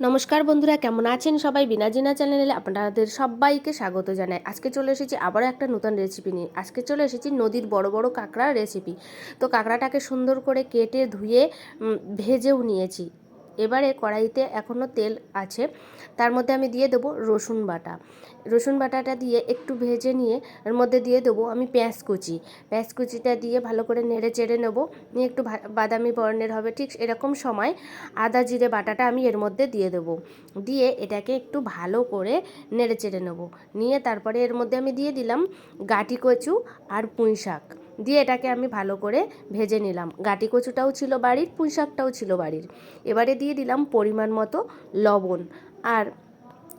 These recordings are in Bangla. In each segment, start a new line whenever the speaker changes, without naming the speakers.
নমস্কার বন্ধুরা, কেমন আছেন সবাই? বিনা জিনা চ্যানেলে আপনাদের সবাইকে স্বাগত জানাই। আজকে চলে এসেছি আবারও একটা নতুন রেসিপি নিয়ে। আজকে চলে এসেছি নদীর বড় বড় কাঁকড়ার রেসিপি তো কাঁকড়াটাকে সুন্দর করে কেটে ধুয়ে ভেজেও নিয়েছি। এবারে কড়াইতে এখনও তেল আছে। তার মধ্যে আমি দিয়ে দেবো রসুন বাটা। রসুন বাটাটা দিয়ে একটু ভেজে নিয়ে এর মধ্যে দিয়ে দেবো আমি পেঁয়াজ কুচি। পেঁয়াজ কুচিটা দিয়ে ভালো করে নেড়ে চেড়ে নেব। নিয়ে একটু বাদামি বর্ণের হবে ঠিক এরকম সময়। আদা, জিরে, বাটাটা আমি এর মধ্যে দিয়ে দেবো। দিয়ে এটাকে একটু ভালো করে নেড়ে চেড়ে নেব। নিয়ে তারপরে এর মধ্যে আমি দিয়ে দিলাম গাটি কচু আর পুঁই শাক। দিয়ে এটাকে আমি ভালো করে ভেজে নিলাম। গাটি কচুটাও ছিল বাড়ির, পুঁই শাকটাও ছিল বাড়ির। এবারে দিয়ে দিলাম পরিমাণ মতো লবণ। আর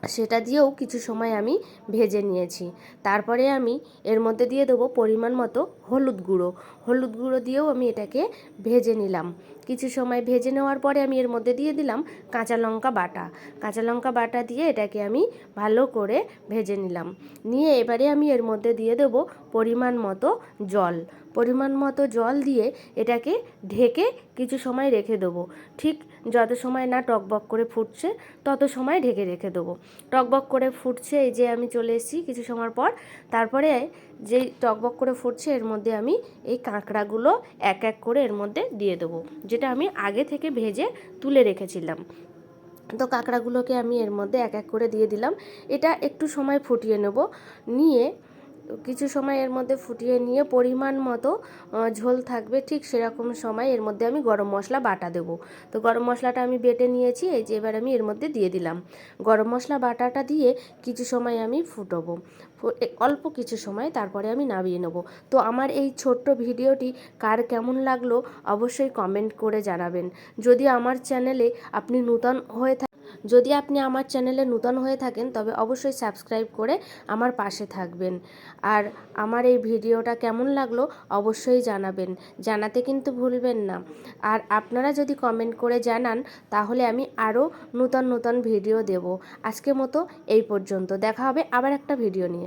সেটা দিয়েও কিছু সময় আমি ভেজে নিয়েছি। তারপরে আমি এর মধ্যে দিয়ে দেবো পরিমাণ মতো হলুদ গুঁড়ো। হলুদ গুঁড়ো দিয়েও আমি এটাকে ভেজে নিলাম। কিছু সময় ভেজে নেওয়ার পরে আমি এর মধ্যে দিয়ে দিলাম কাঁচা লঙ্কা বাটা। কাঁচা লঙ্কা বাটা দিয়ে এটাকে আমি ভালো করে ভেজে নিলাম। নিয়ে এবারে আমি এর মধ্যে দিয়ে দেবো পরিমাণ মতো জল। পরিমাণ মতো জল দিয়ে এটাকে ঢেকে কিছু সময় রেখে দেবো। ঠিক যত সময় না টকবক করে ফুটছে, তত সময় ঢেকে রেখে দেবো। টকবক করে ফুটছে, এই যে আমি চলে এসেছি কিছু সময় পর। তারপরে যেই টকবক করে ফুটছে, এর মধ্যে আমি এই কাঁকড়াগুলো এক এক করে এর মধ্যে দিয়ে দেবো, যেটা আমি আগে থেকে ভেজে তুলে রেখেছিলাম। তো কাঁকড়াগুলোকে আমি এর মধ্যে এক এক করে দিয়ে দিলাম। এটা একটু সময় ফুটিয়ে নেব। নিয়ে কিছু সময় এর মধ্যে ফুটিয়ে নিয়ে পরিমাণ মতো ঝোল থাকবে ঠিক সেরকম সময় এর মধ্যে আমি গরম মশলা বাটা দেবো। তো গরম মশলাটা আমি বেটে নিয়েছি, এই যে এবার আমি এর মধ্যে দিয়ে দিলাম। গরম মশলা বাটাটা দিয়ে কিছু সময় আমি ফুটবো। অল্প কিছু সময় তারপরে আমি নামিয়ে নেব। তো আমার এই ছোট্ট ভিডিওটি কার কেমন লাগল অবশ্যই কমেন্ট করে জানাবেন। যদি আমার চ্যানেলে আপনি নূতন হয়ে যদি আপনি আমার চ্যানেলে নূতন হয়ে থাকেন, তবে অবশ্যই সাবস্ক্রাইব করে আমার পাশে থাকবেন। আর আমার এই ভিডিওটা কেমন লাগল অবশ্যই জানাবেন। জানাতে কিন্তু ভুলবেন না। আর আপনারা যদি কমেন্ট করে জানান, তাহলে আমি আরও নূতন নূতন ভিডিও দেব। আজকের মতো এই পর্যন্ত। দেখা হবে আবার একটা ভিডিও নিয়ে।